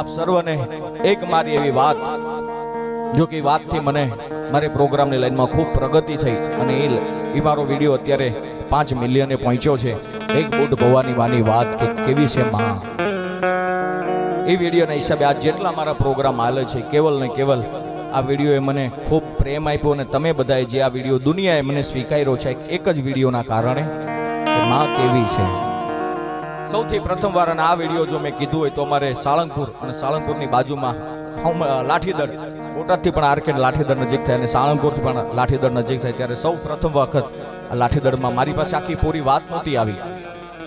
આપ સર્વને એક મારી એવી વાત, જો કે વાતથી મને મારે પ્રોગ્રામની લાઈનમાં ખૂબ પ્રગતિ થઈ અને એ એ મારો વીડિયો અત્યારે પાંચ મિલિયને પહોંચ્યો છે. એક બુટ ભવાની વાની વાત કે કેવી છે માં? એ વિડીયોના હિસાબે આ જેટલા મારા પ્રોગ્રામ હાલે છે, કેવલ ને કેવલ આ વિડીયોએ મને ખૂબ પ્રેમ આપ્યો અને તમે બધાએ જે આ વીડિયો દુનિયાએ મને સ્વીકાર્યો છે, એક જ વિડીયોના કારણે માં કેવી છે? સૌથી પ્રથમ વાર અને આ વીડિયો જો મેં કીધું હોય તો અમારે સાળંગપુર અને સાળંગપુરની બાજુમાં લાઠીદળ, બોટાદથી પણ આર્કેડ લાઠીદળ નજીક થાય અને સાળંગપુરથી પણ લાઠીદળ નજીક થાય ત્યારે સૌ પ્રથમ વખત આ લાઠીદળમાં મારી પાસે આખી પૂરી વાત નહોતી આવી.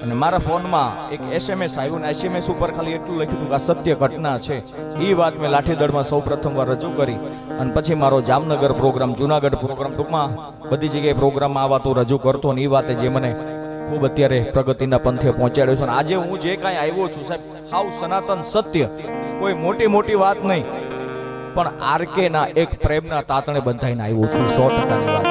અને મારા ફોનમાં એક એસએમએસ આવ્યું ને એસએમએસ ઉપર ખાલી એટલું લખ્યું કે આ સત્ય ઘટના છે. એ વાત મેં લાઠીદળમાં સૌ પ્રથમ વાર રજૂ કરી. અને પછી મારો જામનગર પ્રોગ્રામ, જુનાગઢ પ્રોગ્રામ ટૂંકમાં બધી જગ્યાએ પ્રોગ્રામમાં આ વાતો રજૂ કરતો અને એ વાતે જે મને ખૂબ અત્યારે પ્રગતિના પંથે પહોંચાડ્યો છે. આજે હું જે કાંઈ આવ્યો છું સાહેબ, હાવ સનાતન સત્ય, કોઈ મોટી મોટી વાત નહીં. પણ આરકે ના એક પ્રેમના તાતણે બંધાઈને આવ્યો છું, સો ટકાની વાત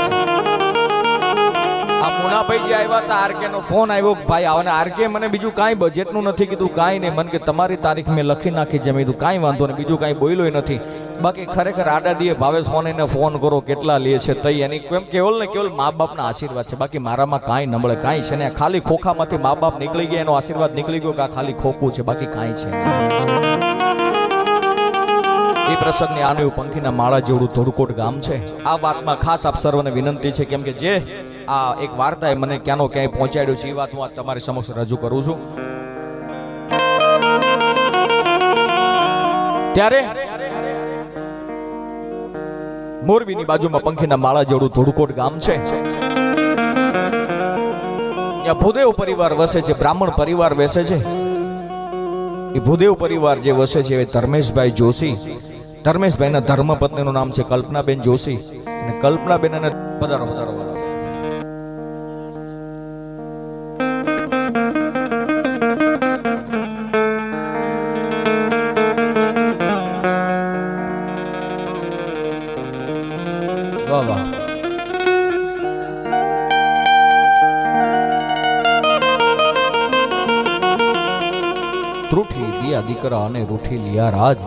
આ મુનાભાઈ આવ્યા હતા આરકે નો ફોન આવ્યો ભાઈ આવને આરકે મને બીજું કાંઈ બજેટનું નથી કીધું, કાંઈ નહીં. મને કે તમારી તારીખ મેં લખી નાખી છે. મેં કીધું, કાંઈ વાંધો નહીં, બીજું કાંઈ બોલ્યો નથી. બાકી ખરેખર આડા દીએ ભાવેશ ફોન ફોન કરો, કેટલા લે છે, તઈ એની કેમ કેવલ ને કેવલ મા બાપના આશીર્વાદ છે. બાકી મારામાં કાંઈ નબળે કાંઈ છે ને ખાલી ખોખામાંથી મા બાપ નીકળી ગયા, એનો આશીર્વાદ નીકળી ગયો કે આ ખાલી ખોખું છે, બાકી કાંઈ છે એ પ્રસંગની આનું પંખીના માળા જેવડું ધોળકોટ ગામ છે. આ વાતમાં ખાસ આપ સર્વને વિનંતી છે, કેમ કે જે આ એક વાર્તાએ મને ક્યાંનો ક્યાંય પહોંચાડ્યું છે, એ વાત હું તમારી સમક્ષ રજૂ કરું છું. ત્યારે મોરબીની બાજુમાં પંખીના માળા જેવડું ધોળકોટ ગામ છે. ત્યાં ભૂદેવ પરિવાર વસે છે, બ્રાહ્મણ પરિવાર વસે છે. એ ભૂદેવ પરિવાર જે વસે છે એ ધર્મેશભાઈ જોશી. ધર્મેશભાઈના ધર્મપત્નીનું નામ છે કલ્પનાબેન જોશી. અને કલ્પનાબેન અને પધારો પધારો વાહ વાહ ત્રુઠી દિયા દીકરા અને રૂઠી લિયા રાજ.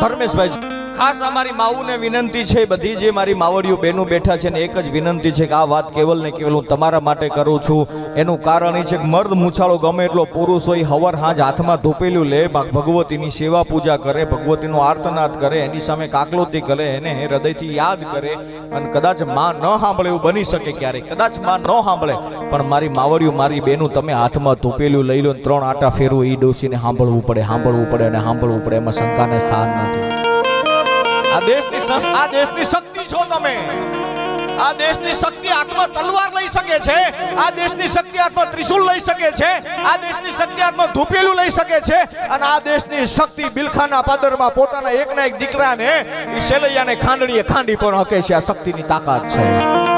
ધર્મેશભાઈ ખાસ અમારી માવુને વિનંતી છે, બધી જે મારી માવડીઓ બહેનો બેઠા છે ને એક જ વિનંતી છે કે આ વાત કેવલ ને કેવલ હું તમારા માટે કરું છું. એનું કારણ એ છે કે મર્દ મૂછાળો ગમે એટલો પુરુષ હોય, હવર હાજ હાથમાં ધોપેલું લે ભગ- ભગવતીની સેવા પૂજા કરે, ભગવતીનો આર્તનાદ કરે, એની સામે કાકલોતી કરે, એને હૃદયથી યાદ કરે અને કદાચમાં ન સાંભળે એવું બની શકે ક્યારેક કદાચમાં ન સાંભળે, પણ મારી માવડીઓ, મારી બેનું તમે હાથમાં ધોપેલું લઈ લો ત્રણ આટા ફેરવું એ ડોસીને સાંભળવું પડે સાંભળવું પડે અને સાંભળવું પડે, એમાં શંકાને સ્થાન નથી. આ દેશની આ દેશની શક્તિ છો તમે. આ દેશની શક્તિ હાથમાં તલવાર લઈ શકે છે. આ દેશની શક્તિ હાથમાં ત્રિશુલ લઈ શકે છે. આ દેશની શક્તિ હાથમાં ધૂપેલું લઈ શકે છે. અને આ દેશની શક્તિ બિલખાના પાદરમાં પોતાના એકના એક દીકરાને ઈ શેલૈયાને ખાંડણીએ ખાંડી પર હકે છે આ શક્તિની તાકાત છે.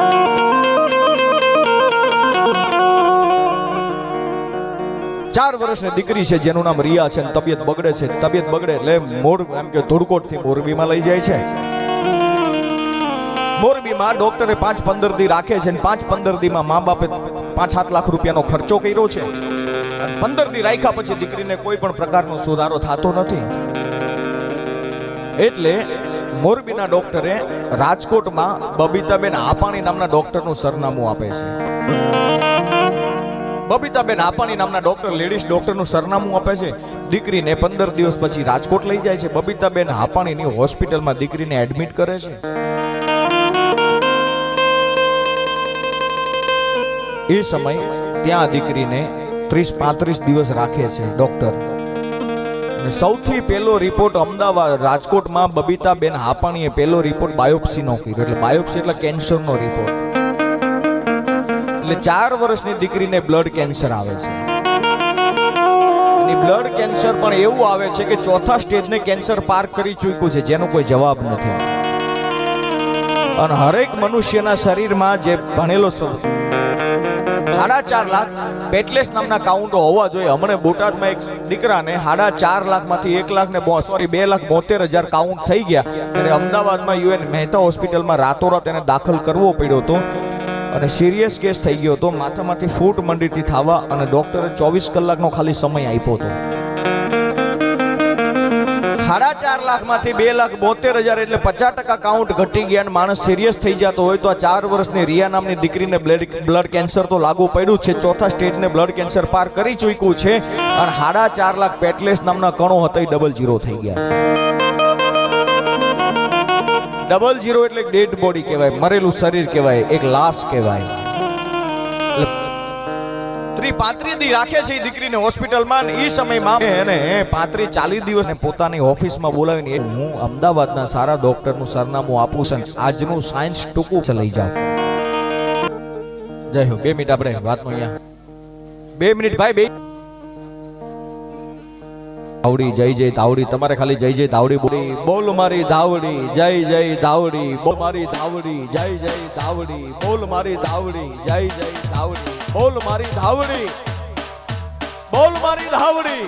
ચાર વર્ષની દીકરી છે, જેનું નામ રિયા છે તબિયત બગડે છે. તબિયત બગડે એટલે મોર એમ કે ધોળકોટથી મોરબીમાં લઈ જાય છે. મોરબીમાં ડોક્ટરે પાંચ પંદર દી રાખે છે અને પાંચ પંદર દીમાં મા બાપે પાંચ સાત લાખ રૂપિયાનો ખર્ચો કર્યો છે. પંદર દી રાખ્યા પછી દીકરીને કોઈ પણ પ્રકારનો સુધારો થતો નથી. એટલે મોરબીના ડોક્ટરે રાજકોટમાં બબીતાબેન આપાણી નામના ડોક્ટરનું સરનામું આપે છે. બબીતાબેન આપાણી નામના ડોક્ટર લેડીઝ ડોક્ટરનું સરનામું આપે છે. દીકરીને પંદર દિવસ પછી રાજકોટ લઈ જાય છે. બબીતાબેન હાપાણીની હોસ્પિટલમાં દીકરીને એડમિટ કરે છે. એ સમય ત્યાં દીકરીને ત્રીસ પાંત્રીસ દિવસ રાખે છે ડોક્ટર સૌથી પહેલો રિપોર્ટ અમદાવાદ રાજકોટમાં બબીતાબેન હાપાણીએ પહેલો રિપોર્ટ બાયોપ્સીનો કર્યો. એટલે બાયોપ્સી એટલે કેન્સરનો રિપોર્ટ એટલે ચાર વર્ષની દીકરીને બ્લડ કેન્સર આવે છે. બ્લડ કેન્સર પણ એવું આવે છે કે ચોથા સ્ટેજને કેન્સર પાર કરી ચૂક્યું છે, જેનો કોઈ જવાબ નથી. અને હરેક મનુષ્યના શરીરમાં જે ભણેલો સાડા ચાર લાખ પેટલેસ નામના કાઉન્ટો હોવા જોઈએ. હમણાં બોટાદમાં એક દીકરાને સાડા ચાર લાખમાંથી એક લાખ ને સોરી બે લાખ બોતેર હજાર કાઉન્ટ થઈ ગયા. ત્યારે અમદાવાદમાં યુએન મહેતા હોસ્પિટલમાં રાતોરાત એને દાખલ કરવો પડ્યો હતો. અને સિરિયસ કેસ થઈ ગયો હતો. માથામાંથી ફૂટ મંડીથી થવા અને ડોક્ટરે ચોવીસ કલાકનો ખાલી સમય આપ્યો હતો. સાડા ચાર લાખમાંથી બે લાખ બોતેર હજાર એટલે પચાસ ટકા કાઉન્ટ ઘટી ગયા અને માણસ સિરિયસ થઈ જતો હોય તો આ ચાર વર્ષની રિયા નામની દીકરીને બ્લડ બ્લડ કેન્સર તો લાગુ પડ્યું છે. ચોથા સ્ટેજને બ્લડ કેન્સર પાર કરી ચૂક્યું છે. અને સાડા ચાર લાખ પેટલેસ નામના કણો હતા એ ડબલ જીરો થઈ ગયા છે. ડબલ જીરો એટલે ડેડ બોડી કહેવાય મરેલું શરીર કહેવાય એક લાશ કહેવાય. ત્રી પાંત્રી દી રાખે છે એ દીકરીને હોસ્પિટલમાં એ સમયમાં એને પાત્રી ચાલીસ દિવસ પોતાની ઓફિસમાં બોલાવીને હું અમદાવાદના સારા ડોક્ટરનું સરનામું આપું છું આજનું સાયન્સ ટૂંકું લઈ જાઉં જય હો બે મિનિટ આપણે વાતમાં અહીંયા. બે મિનિટ ભાઈ બે ધાવડી જય જય ધાવડી તમારે ખાલી જય જય ધાવડી બોલી બોલ મારી ધાવડી જય જય ધાવડી બોલ મારી ધાવડી જય જય ધાવડી બોલ મારી ધાવડી જય જય ધાવડી બોલ મારી ધાવડી બોલ મારી ધાવડી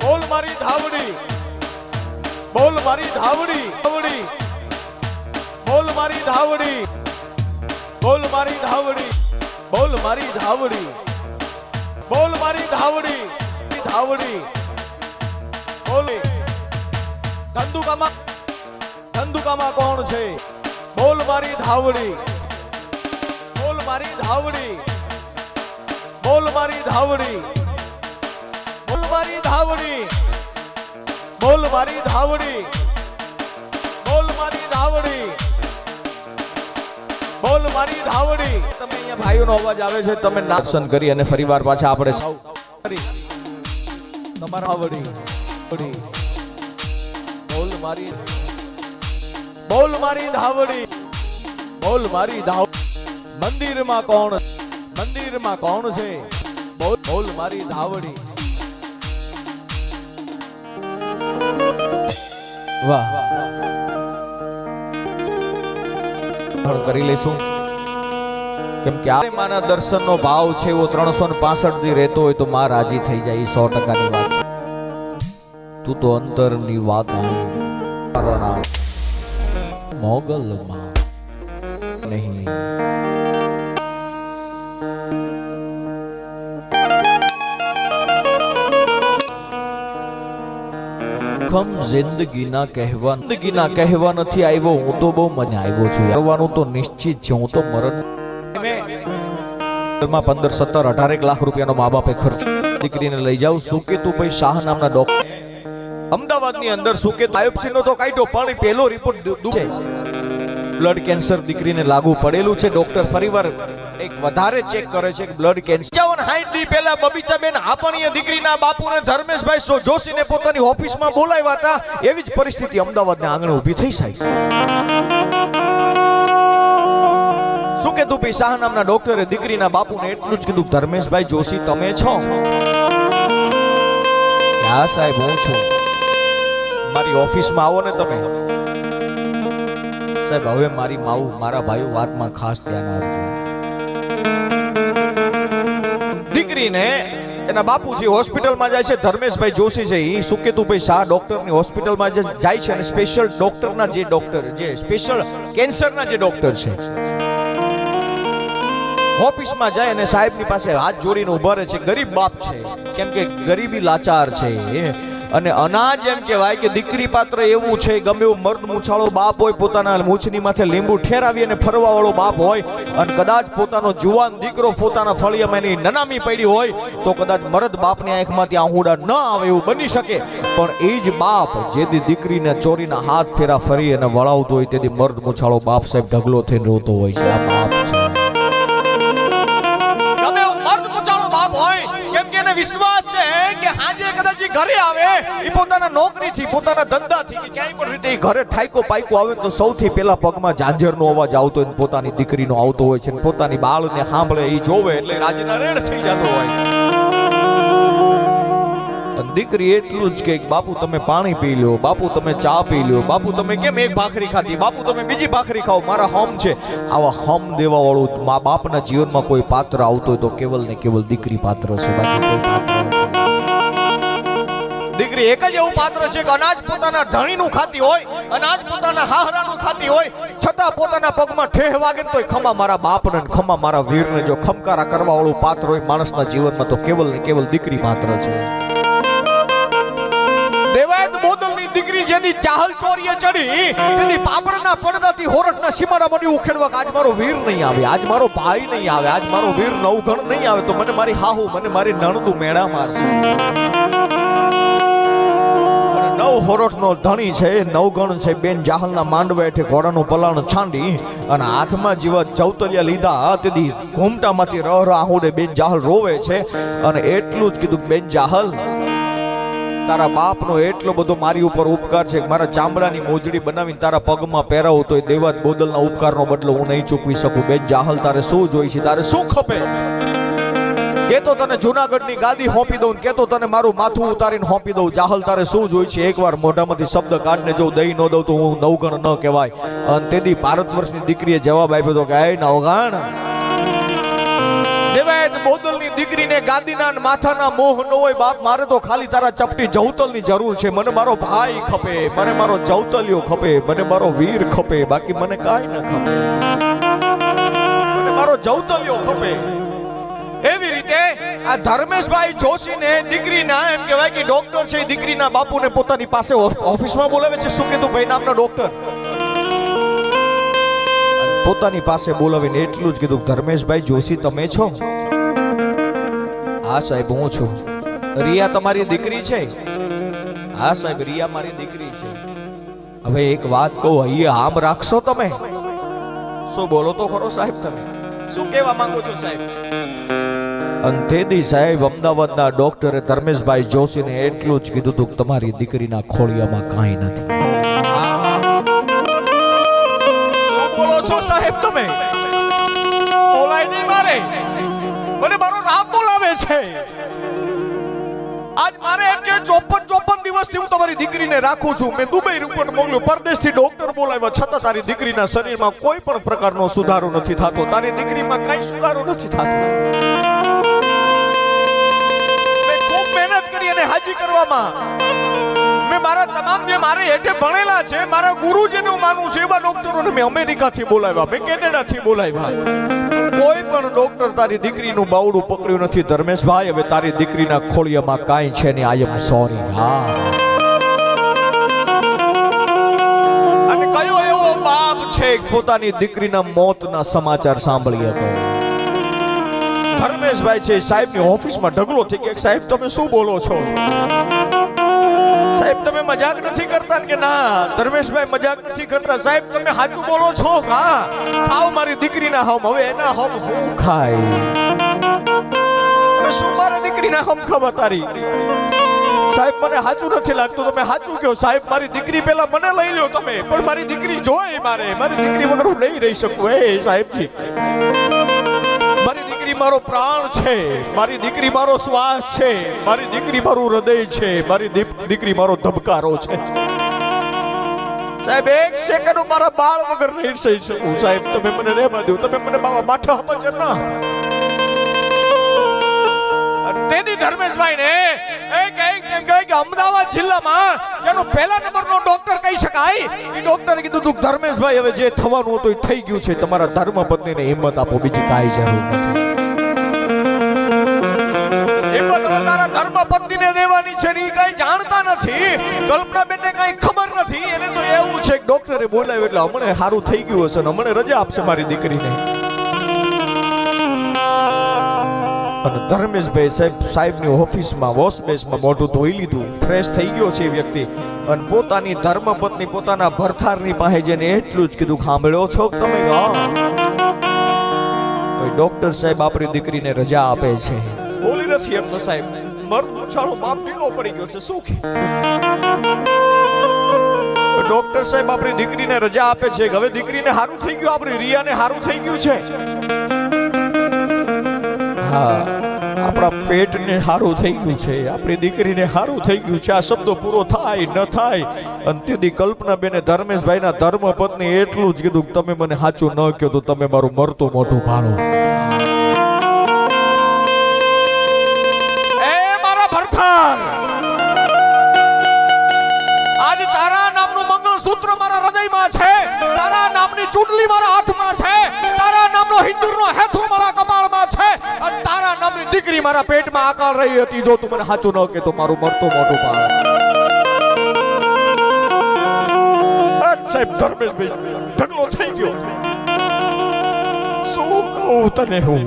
બોલ મારી ધાવડી બોલ મારી ધાવડી ધાવડી બોલ મારી ધાવડી બોલ મારી ધાવડી બોલ મારી ધાવડી બોલ મારી ધાવડી ધાવડી બોલે. ધંધુકામાં ધંધુકામાં કોણ છે? બોલ મારી ધાવડી બોલ મારી ધાવડી બોલ મારી ધાવડી બોલ મારી ધાવડી બોલ મારી ધાવડી બોલ મારી ધાવડી બોલ મારી ધાવડી તમે અહીંયા ભાઈઓનો અવાજ આવે છે તમે નાશન કરી અને ફરીવાર પાછા આપણે સૌ તમારા આવડી આવડી. બોલ મારી બોલ મારી ધાવડી. બોલ મારી ધાવ મંદિરમાં કોણ? મંદિરમાં કોણ છે? બોલ બોલ મારી ધાવડી. વાહ. પણ કરી લેશું કેમ કે આ માના દર્શનનો ભાવ છે એવો ત્રણસો ને પાસઠથી રહેતો હોય તો માં રાજી થઈ જાય સો ટકાની વાત. તું તો અંતરની વાત મોગલમાં નહીં. ખમ જિંદગીના કહેવા જિંદગીના કહેવા નથી આવ્યો, હું તો બહુ મને આવ્યો છું. કરવાનું તો નિશ્ચિત છે, હું તો મરણમાં પંદર, સત્તર અઢારેક લાખ રૂપિયાનો મા બાપે ખર્ચ દીકરીને લઈ જાવ સુકેતુભાઈ શાહ નામના ડોક્ટર અમદાવાદની અંદર સુકેત બાયોપ્સી નો તો કાઢ્યો પણ પેલો રિપોર્ટ છે બ્લડ કેન્સર દીકરીને લાગુ પડેલું છે. ડોક્ટર ફરીવાર એક વધારે ચેક કરે છે કે બ્લડ કેન્સર સાઠ દી પહેલા બબીતાબેન આપણીય દીકરીના બાપુને ધર્મેશભાઈ જોશીને પોતાની ઓફિસમાં બોલાવ્યા હતા. એવી જ પરિસ્થિતિ અમદાવાદના આંગણે ઊભી થઈ સાહેબ. શું કીધું ભાઈ શાહ નામના ડોક્ટરે દીકરીના બાપુને? એટલું જ કીધું ધર્મેશભાઈ જોશી તમે છો? હા સાહેબ હું છું. મારી ઓફિસમાં આવો ને તમે. સાહેબ, હવે મારી માવું, મારા ભાઈઓ વાતમાં ખાસ ધ્યાન આપજો. દીકરીને એના બાપુજી હોસ્પિટલમાં જાય છે, ધર્મેશભાઈ જોશી છે એ સુકેતુભાઈ શાહ ડોક્ટરની હોસ્પિટલમાં જે જાય છે અને સ્પેશિયલ ડોક્ટરના જે ડોક્ટર, જે સ્પેશિયલ કેન્સરના જે ડોક્ટર છે. ઓફિસમાં જાય અને સાહેબની પાસે હાથ જોડીને ઊભા રહે છે. ગરીબ બાપ છે, કેમ કે ગરીબી લાચાર છે અને અનાજ એમ કહેવાય કે દીકરી પાત્ર એવું છે, ગમે એવું મર્દ મૂછાળો બાપ હોય, પોતાના મૂછની માથે લીંબુ ઠેરાવી અને ફરવા વાળો બાપ હોય, અને કદાચ પોતાનો જુવાન દીકરો પોતાના ફળિયામાં એની નનામી પડી હોય, તો કદાચ મરદ બાપની આંખમાંથી આહુડા ન આવે એવું બની શકે. પણ એ જ બાપ જેથી દીકરીને ચોરીના હાથ ફેરા ફરી અને વળાવતો હોય, તેથી મર્દ મૂછાળો બાપ સાહેબ ઢગલો થઈને રોતો હોય છે. આ બાપ છે. ઘરે આવે, એ પોતાના નોકરીથી, પોતાના ધંધાથી કે ક્યાંય પણ રીતે ઘરે ઠાયકો, પાયકો આવે તો સૌથી પહેલા પગમાં ઝાંઝરનો અવાજ આવતો હોય પોતાની દીકરીનો આવતો હોય છે પોતાની બાળને સાંભળે, એ જોવે એટલે રાજીના રેડ થઈ જતો હોય. દીકરી એટલું જ કે, બાપુ, તમે પાણી પી લો બાપુ, તમે ચા પી લો બાપુ, તમે કેમ એક ભાખરી ખાધી? બાપુ, તમે બીજી ભાખરી ખાઓ, મારા હમ છે. આવા હમ દેવા વાળું મા બાપના જીવનમાં કોઈ પાત્ર આવતો હોય તો કેવલ ને કેવલ દીકરી પાત્ર છે. બાકી કોઈ પાત્ર નથી. દીકરી એક જ એવું પાત્ર છે કે અનાજ પોતાના ધણીનું ખાતી હોય, અનાજ પોતાના હાહરાનું ખાતી હોય, છતાં પોતાના પગમાં ઠેહ વાગે તો ખમા મારા બાપને ખમા મારા વીરને જો ખમકારા કરવા વાળું પાત્ર હોય માણસના જીવનમાં તો કેવલ ને કેવલ દીકરી પાત્ર છે. દેવાયત બોદલની દીકરી જેની ચાહલ ચડી એની પાપડના પડદાથી હોરટના સીમાડા મને ઉખેડવા આજ મારો વીર નહીં આવે, આજ મારો ભાઈ નહીં આવે, આજ મારો વીર નવગણ નહીં આવે, તો મને મારી હાહુ, મને મારી નણદું મેળા મારશે. નવ હોરઠનો ધણી છે, નવગણ છે, બેન જાહલના માંડવા હેઠે ઘોડાનું પલાણ છાંડી અને હાથમાં જેવા ચૌતલિયા લીધા. તેથી ઘૂમટામાંથી રહ રહ આહુડે બેન જાહલ રોવે છે અને એટલું જ કીધું બેન જાહલ, તારા બાપનો એટલો બધો મારી ઉપર ઉપકાર છે મારા ચામડાની મોજડી બનાવીને તારા પગમાં પહેરાવું તો એ દેવાત બોદલના ઉપકારનો બદલો હું નહીં ચૂકવી શકું. બેન જાહલ, તારે શું જોઈ છે તારે શું ખપે? કેતો તને જુનાગઢની ગાદી હોપી દઉં કેતો તને મારું માથું ઉતારીને હોપી દઉં. જાહલ તારે શું જોઈ છે? એકવાર મોઢામાંથી શબ્દ કાઢને જો દઈ ન દઉં તો હું નવગણ ન કહેવાય. અને તેથી ભારત વર્ષની દીકરીએ જવાબ આપ્યો તો કે એ નવગણ. દેવાયત બોદલની દીકરીને ગાદીના માથાના મોહ ન હોય, બાપ, મારે તો ખાલી તારા ચપટી જવતલની જરૂર છે. મને મારો ભાઈ ખપે, મને મારો જવતલિયો ખપે, મને મારો વીર ખપે, બાકી મને કાંઈ ન ખપે. મને મારો જવતલિયો ખપે. એવી રીતે આ ધર્મેશભાઈ જોશીને દીકરીના, એમ કહેવાય કે ડોક્ટર છે દીકરીના બાપુને પોતાની પાસે ઓફિસમાં બોલાવે છે. શું કીધું ભાઈ ડોક્ટર પોતાની પાસે બોલાવીને એટલું જ કીધું, ધર્મેશભાઈ જોશી, તમે છો? હા સાહેબ, હું છું. રિયા તમારી દીકરી છે? હા સાહેબ, રિયા મારી દીકરી છે. હવે એક વાત કહું અહીંયા આમ રાખશો તમે? શું બોલો તો ખરો સાહેબ તમે. શું કહેવા માંગો છો સાહેબ? અને તેથી સાહેબ અમદાવાદના ડોક્ટરે ધર્મેશભાઈ જોશીને એટલું જ કીધું હતું તમારી દીકરીના ખોળિયામાં કાંઈ નથી. સાહેબ તમે? બોલાય નહીં મારે. મને મારો રામ બોલાવે છે. આજ મારે એમ કે ચોપન ચોપન દિવસથી હું તમારી દીકરીને રાખું છું. મેં દુબઈ રિપોર્ટ મોકલ્યો. પરદેશથી ડોક્ટર બોલાવ્યા. છતાં તારી દીકરીના શરીરમાં કોઈ પણ પ્રકારનો સુધારો નથી થતો. તારી દીકરીમાં કઈ સુધારો નથી થતો. કરી કરવામાં. મેં મારા તમામ જે મારે હેઠે ભણેલા છે, મારા ગુરુ જેને હું માનું છું, એવા ડોક્ટરોને મેં અમેરિકાથી બોલાવ્યા, મેં કેનેડાથી બોલાવ્યા. કોઈ પણ ડોક્ટર તારી દીકરીનું બાવડું પકડ્યું નથી, ધર્મેશભાઈ, હવે તારી દીકરીના ખોળિયામાં કાંઈ છે ને આઈ એમ સોરી હા. અને કયો એવો બાપ છે પોતાની દીકરીના મોતના સમાચાર સાંભળી હતો ધર્મેશભાઈ છે, સાહેબની ઓફિસમાં ઢગલો થઈ ગયો. સાહેબ, તમે શું બોલો છો? સાહેબ, તમે મજાક નથી કરતા કે ના? ધર્મેશભાઈ મજાક નથી કરતા. સાહેબ, તમે સાચું બોલો છો? હા. આવ મારી દીકરીના હમ. હવે એના હમ હું ખાય શું મારી દીકરીના હમ ખબર તારી સાહેબ, મને સાચું નથી લાગતું. તમે સાચું કહો. સાહેબ, મારી દીકરી પેલા મને લઈ લો તમે. પણ મારી દીકરી જોઈ મારે. મારી દીકરી વગર હું નહીં રહી શકું. એ સાહેબજી. મારી પ્રાણ છે, મારી દીકરી મારો શ્વાસ છે, મારી દીકરી મારું હૃદય છે, મારી દીકરી મારો ધબકારો છે. સાહેબ, એક સેકન્ડ મારા બાળ વગર નહીં સહી શકું સાહેબ, તમે મને રહેવા દો, તમે મને મારા માથા હમજર ના. તેથી ધર્મેશભાઈ ને એક એક કે અમદાવાદ જિલ્લામાં જેનો પહેલા નંબરનો ડોક્ટર કહી શકાય, એ ડોક્ટરે કીધું તું ધર્મેશભાઈ, હવે જે થવાનું હતું એ થઈ ગયું છે. તમારા ધર્મપત્નીને હિંમત આપો, બીજી કાંઈ જરૂર નથી. ધર્મપત્નીને દેવાની છે ને એ કાંઈ જાણતા નથી. કલ્પનાબેનને કાંઈ ખબર નથી. એને તો એવું છે કે ડોક્ટરે બોલાવ્યું એટલે હમણે સારું થઈ ગયું હશે ને હમણે રજા આપશે મારી દીકરીને. અને ધર્મેશભાઈ સાહેબ સાહેબની ઓફિસમાં, વોશ બેસમાં મોઢું ધોઈ લીધું. ફ્રેશ થઈ ગયો છે એ વ્યક્તિ. અને પોતાની ધર્મપત્ની પોતાના ભરથારની પાસે જેને એટલું જ કીધું સાંભળ્યો છો તમે? ડોક્ટર સાહેબ આપણી દીકરીને રજા આપે છે. બોલી નથી એમ તો સાહેબ. મરનો છાળો બાપ ઢીલો પડી ગયો છે શું ડોક્ટર સાહેબ આપણી દીકરીને રજા આપે છે હવે દીકરીને સારું થઈ ગયું, આપણી રિયાને સારું થઈ ગયું છે? હા, આપણા પેટને સારું થઈ ગયું છે, આપણી દીકરીને સારું થઈ ગયું છે, આ શબ્દો પૂરો થાય, ન થાય? અંત્યથી કલ્પના બેને ધર્મેશભાઈના ધર્મ પત્ની એટલું જ કીધું તમે મને સાચું ન કહો તો તમે મારું મરતું મોઢું ભાળો. નામની મારા હાથમાં છે. તારા નામનો હિન્દુરનો હેથો મારા કપાળમાં છે. અને તારા નામની દીકરી મારા પેટમાં આકાર રહી હતી જો તું મને સાચું ન કે તો મારું મરતું મોઢું પાડ સાહેબ, ધર્મેશભાઈ, ઢગલો થઈ ગયો. શું કહું તને હું?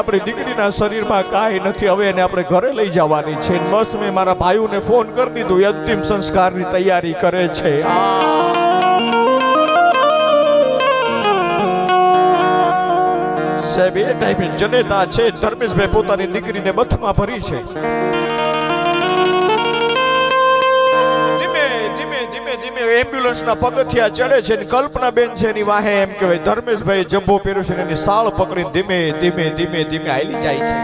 આપણી દીકરીના શરીરમાં કાંઈ નથી, હવે એને આપણે ઘરે લઈ જવાની છે. બસ મેં મારા ભાઈઓને ફોન કરી દીધું. અંતિમ સંસ્કારની તૈયારી કરે છે. સાહેબ, એ ટાઈમે જનેતા છે, ધર્મેશભાઈ પોતાની દીકરીને બથમાં ભરી છે. ધીમે ધીમે ધીમે ધીમે એમ્બ્યુલન્સના પગથિયા ચડે છે ને કલ્પના બેન છે એની વાહે એમ કહેવાય ધર્મેશભાઈ જંબો પહેર્યો છે એની સાળ પકડીને ધીમે ધીમે ધીમે ધીમે હાલી જાય છે.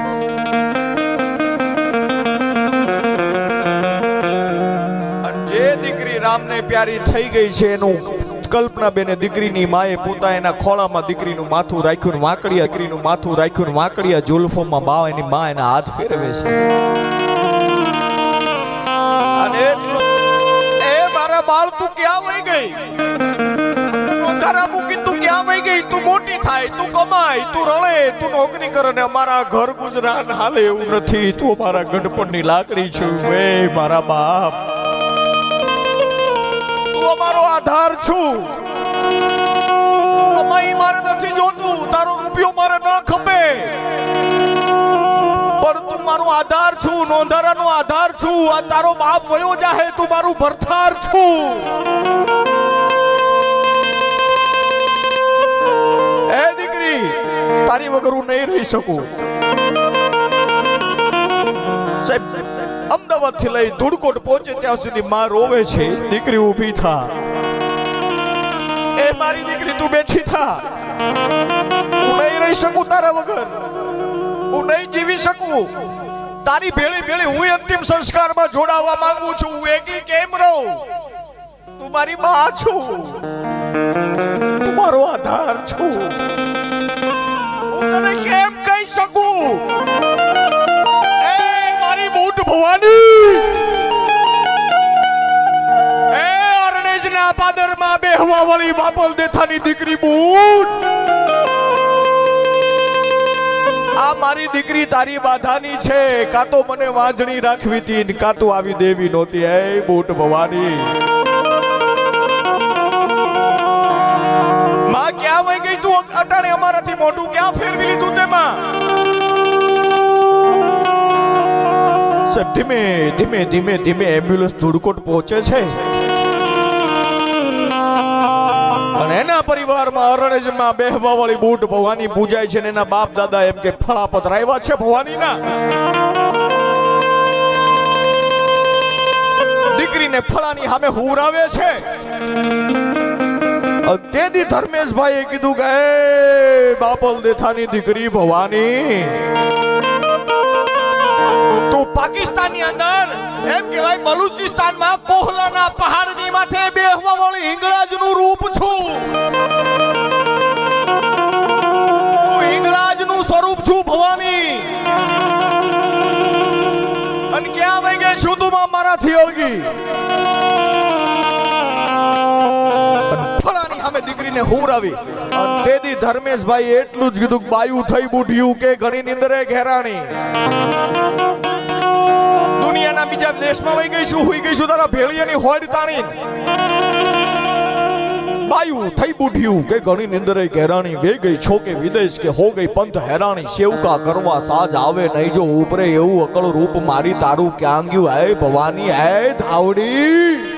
જે દીકરી રામને પ્યારી થઈ ગઈ છે એનું કલ્પના બેને દીકરીની માએ પોતા એના ખોળામાં દીકરીનું માથું રાખ્યું વાંકડિયા દીકરીનું માથું રાખ્યું વાંકડિયા જુલ્ફોમાં બા એની મા એના હાથ ફેરવે છે. અને એ મારા બાળ તું ક્યાં વહી ગઈ? તારા મૂકી તું ક્યાં વહી ગઈ? તું મોટી થાય, તું કમાય, તું રળે, તું નોકરી અમારા ઘર ગુજરાન હાલે એવું નથી. તું અમારા ગઢપણની લાકડી છું. એ મારા બાપ. અમારો આધાર છું. કમાઈ મારે નથી જોતું. તારો રૂપિયો મારે ન ખપે. પણ તું આધાર છું, નોંધારાનો આધાર છું. આ તારો બાપ વયો જાહે, તું મારું ભરથાર છું. તારી વગર હું નહીં રહી શકું. અમદાવાદથી લઈ ધૂળકોટ પહોંચે ત્યાં સુધી માં રોવે છે. દીકરી ઊભી થા. એ મારી દીકરી, તું બેઠી થા. હું નહીં રહી શકું તારા વગર. હું નહીં જીવી શકું. તારી ભેળી ભેળી હું અંતિમ સંસ્કારમાં જોડાવા માંગુ છું. હું એકલી કેમ રહું? તું મારી બા છું. તું મારો આધાર છું. હું તને કેમ આ મારી દીકરી તારી બાધાની છે. કાં તો મને વાંજણી રાખવી હતી કાં આવી દેવી નહોતી. એ બૂટ ભવાની. માં ક્યાં વહી ગઈ અટાણે અમારાથી મોઢું ક્યાં ફેરવી લીધું તેમાં? સાહેબ ધીમે ધીમે ધીમે ધીમે એમ્બ્યુલન્સ ધૂળકોટ પહોંચે છે. અને એના પરિવારમાં અરણેજમાં બેહવા વાળી બૂટ ભવાની પૂજાય છે ને એના બાપ દાદા એમ કે ફળા પધરાવ્યા છે ભવાનીના. દીકરીને ફળાની સામે હુરાવે છે. તેથી ધર્મેશભાઈએ કીધું કે બાપલ દેથાની દીકરી ભવાની. તું પાકિસ્તાનની અંદર એમ કહેવાય બલુચિસ્તાનમાં કોહલાના પહાડની માથે બેહવા વાળી હિંગળાજનું રૂપ છું. તું હિંગળાજનું સ્વરૂપ છું ભવાની. અને ક્યાં વહી ગઈ છું તું મારાથી અળગી? દીકરીને હુરાવી તેથી ધર્મેશભાઈ એટલું જ કીધું બાયું થઈ બુઢિયું કે ઘણી નિંદરે ઘેરાણી. દુનિયાના બીજા દેશમાં વહી ગઈ છું, હુઈ ગઈ છું, તારા ભેળિયાની હોડ તાણી બાયું થઈ બુઢિયું કે ઘણી નિંદરે ઘેરાણી વે ગઈ છો કે વિદેશ કે હો ગઈ પંથ હેરાણી, સેવકા કરવા સાજ આવે નહીં જો ઉપરે એવું અકળ રૂપ મારી તારું ક્યાં ગયું હે ભવાની, હે ધાવડી.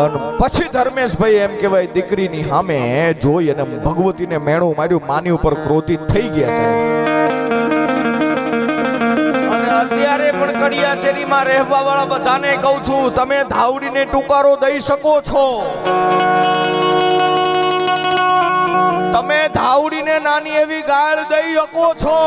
અને પછી ધર્મેશભાઈ એમ કહેવાય, દીકરીની સામે જોઈ અને ભગવતીને મેણું માર્યું, માની ઉપર ક્રોધિત થઈ ગયા છે. અને અત્યારે પણ બધાને કહું છું, તમે ધાવડીને ટુકારો દઈ શકો છો. તમે ધાવડીને નાની એવી ગાળ દઈ શકો છો.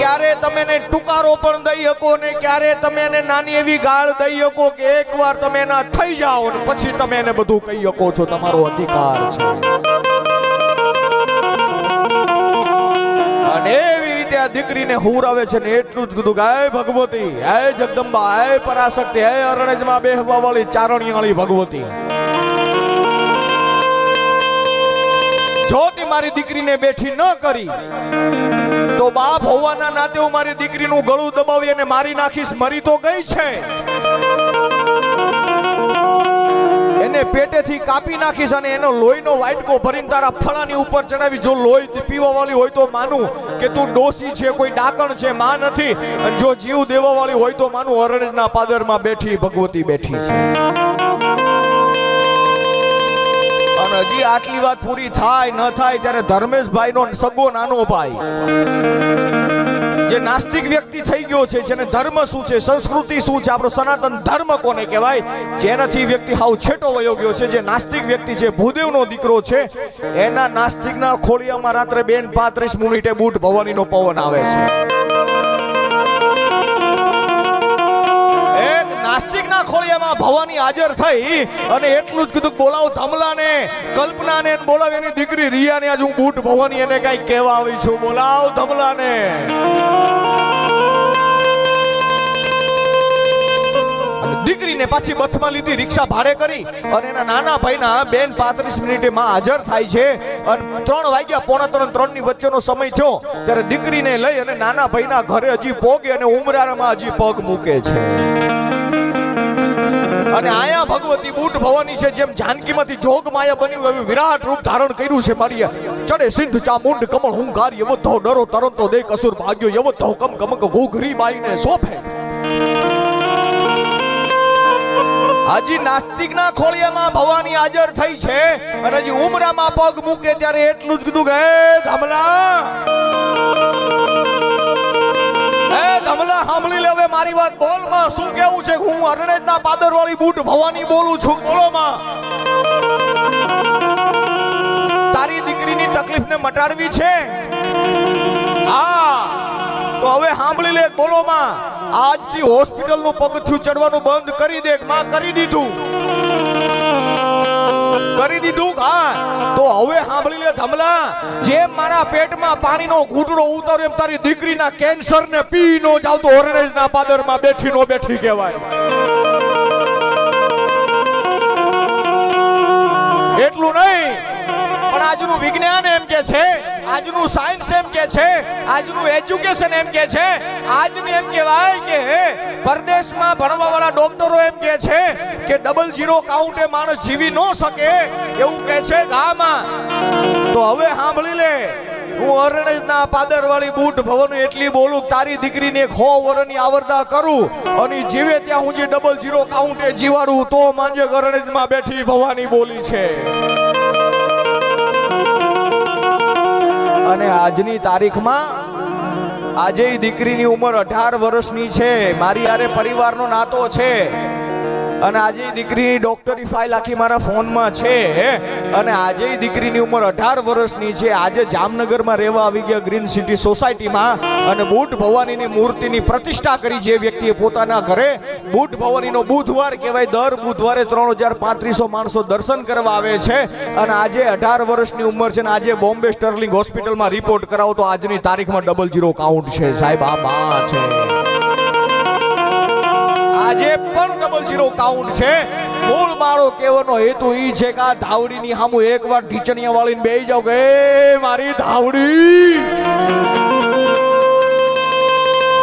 ક્યારે તમે ટુકારો પણ દઈ શકો ને ક્યારે તમે એને નાની એવી ગાળ દઈ શકો કે એકવાર તમે એના થઈ જાઓ ને પછી તમે એને બધું કહી શકો છો, તમારો અધિકાર છે. અને એવી રીતે આ દીકરીને હુરાવે છે ને એટલું જ કીધું કે, હે ભગવતી, હે જગદંબા, હે પરાશક્તિ, હે અરણજમાં બેહવા વાળી ચારણિયાળી ભગવતી. દીકરીને બેઠી ન કરી. તો બાપ હોવાના નાતે હું મારી દીકરીનું ગળું દબાવી અને મારી નાખીશ. મરી તો ગઈ છે. એને પેટેથી કાપી નાખીશ અને એનો લોહીનો વાઇટકો ભરીને તારા ફળાની ઉપર ચડાવી. જો લોહી પીવા વાળી હોય તો માનું કે તું ડોસી છે, કોઈ ડાકણ છે, માં નથી. અને જો જીવ દેવા વાળી હોય તો માનું અરણના પાદરમાં બેઠી ભગવતી બેઠી છે. અને હજી આટલી વાત પૂરી થાય, ન થાય ત્યારે ધર્મેશભાઈનો સગો નાનો ભાઈ. જે નાસ્તિક વ્યક્તિ થઈ ગયો છે, જેને ધર્મ શું છે, સંસ્કૃતિ શું છે, આપણો સનાતન ધર્મ કોને કહેવાય, જેનાથી વ્યક્તિ હાવ છેટો વયો ગયો છે, જે નાસ્તિક વ્યક્તિ છે, ભૂદેવનો દીકરો છે, એના નાસ્તિકના ખોળિયામાં રાત્રે બેન પાંત્રીસ મિનિટે બૂટ ભવાનીનો પવન આવે છે. નાસ્તિકના ભવાની હાજર થઈ અને એટલું જ કીધું બોલાવો ધમલાને, કલ્પનાને બોલાવ. એની દીકરી રિયાને આજ હું બૂટ ભવાની એને કઈ કહેવા આવી છું. બોલાવ ધમલાને. દીકરીને પાછી બસમાં લીધી, રિક્ષા ભાડે કરી. અને એના નાના ભાઈના બેન પાંત્રીસ મિનિટે માં હાજર થાય છે. અને ત્રણ વાગ્યા પોણા ત્રણ ત્રણની વચ્ચેનો સમય થયો, ત્યારે દીકરીને લઈ અને નાના ભાઈના ઘરે હજી પોગે અને ઉમરામાં હજી પગ મૂકે છે. અને આયા ભગવતી બુટ ભવાની છે, જેમ જાનકીમાંથી જોગ માયા બન્યું એવું વિરાટ રૂપ ધારણ કર્યું છે મારી ચડે સિંધ ચામુંડ કમળ હુંકાર એવો ધો ડરો, તરતો દે કસુર ભાગ્યો એવો ધો કમ કમક ઘૂઘરી બાઈને સોફે હજી નાસ્તિકના ખોળિયામાં ભવાની હાજર થઈ છે, અને હજી ઉમરામાં પગ મૂકે ત્યારે એટલું જ કીધું કે, "હે ધમલા સાંભળી લે, હવે મારી વાત બોલ. માં શું કેવું છે? હું અરણેજના પાદરવાળી બૂટ ભવાની બોલું છું. બોલો માં. તારી દીકરીની તકલીફને મટાડવી છે? હા. તો હવે સાંભળી લે, બોલો માં. આજથી હોસ્પિટલનું પગથિયું ચડવાનું બંધ કરી દે માં કરી દીધું. દીધું હા. તો હવે સાંભળી લે ધમલા. જેમ મારા પેટમાં પાણીનો ઘૂંટડો ઉતાર્યો એમ તારી દીકરીના કેન્સર ને પી નો જાવ તો ઓરેન્જના પાદરમાં બેઠી નો બેઠી કહેવાય. એટલું નહીં, પણ આજનું વિજ્ઞાન એમ કે છે, આજનું સાયન્સ એમ કે છે, આજનું એજ્યુકેશન એમ કે છે, આજનું એમ કહેવાય કે પરદેશમાં ભણવા વાળા ડોક્ટરો એમ કે છે કે ડબલ ઝીરો કાઉન્ટે માણસ જીવી ન શકે એવું કહે છે ગામાં તો હવે સાંભળી લે, હું અરણેજના પાદરવાળી બૂટ ભવન એટલી બોલું તારી દીકરીને ખો વરની આવરદા કરું અને જીવે ત્યાં હું જે ડબલ ઝીરો કાઉન્ટે જીવાડું તો માંજે અરણેજમાં બેઠી ભવાની બોલી છે. અને આજની તારીખમાં આજે દીકરીની ઉંમર અઢાર વર્ષની છે. મારી યારે પરિવારનો નાતો છે. અને આજે દીકરીની ડોક્ટરી ફાઇલ આખી મારા ફોનમાં છે અને આજે દીકરીની ઉંમર અઢાર વર્ષની છે. આજે જામનગરમાં રહેવા આવી ગયા ગ્રીન સિટી સોસાયટીમાં અને બુટ ભવાનીની મૂર્તિની પ્રતિષ્ઠા કરી જે વ્યક્તિએ પોતાના ઘરે બુટ ભવાનીનો બુધવાર કહેવાય, દર બુધવારે ત્રણ હજાર પાંત્રીસો માણસો દર્શન કરવા આવે છે. અને આજે અઢાર વર્ષની ઉંમર છે ને આજે બોમ્બે સ્ટર્લિંગ હોસ્પિટલમાં રિપોર્ટ કરાવો તો આજની તારીખમાં ડબલ જીરો કાઉન્ટ છે. સાહેબ, આ બા છે. આજે પણ ડબલ જીરો કાઉન્ટ છે. મૂળ મારો કહેવાનો હેતુ એ છે કે આ ધાવડીની સામું એકવાર ઢીચણિયા વાળીને બેહી જાવ કે મારી ધાવડી!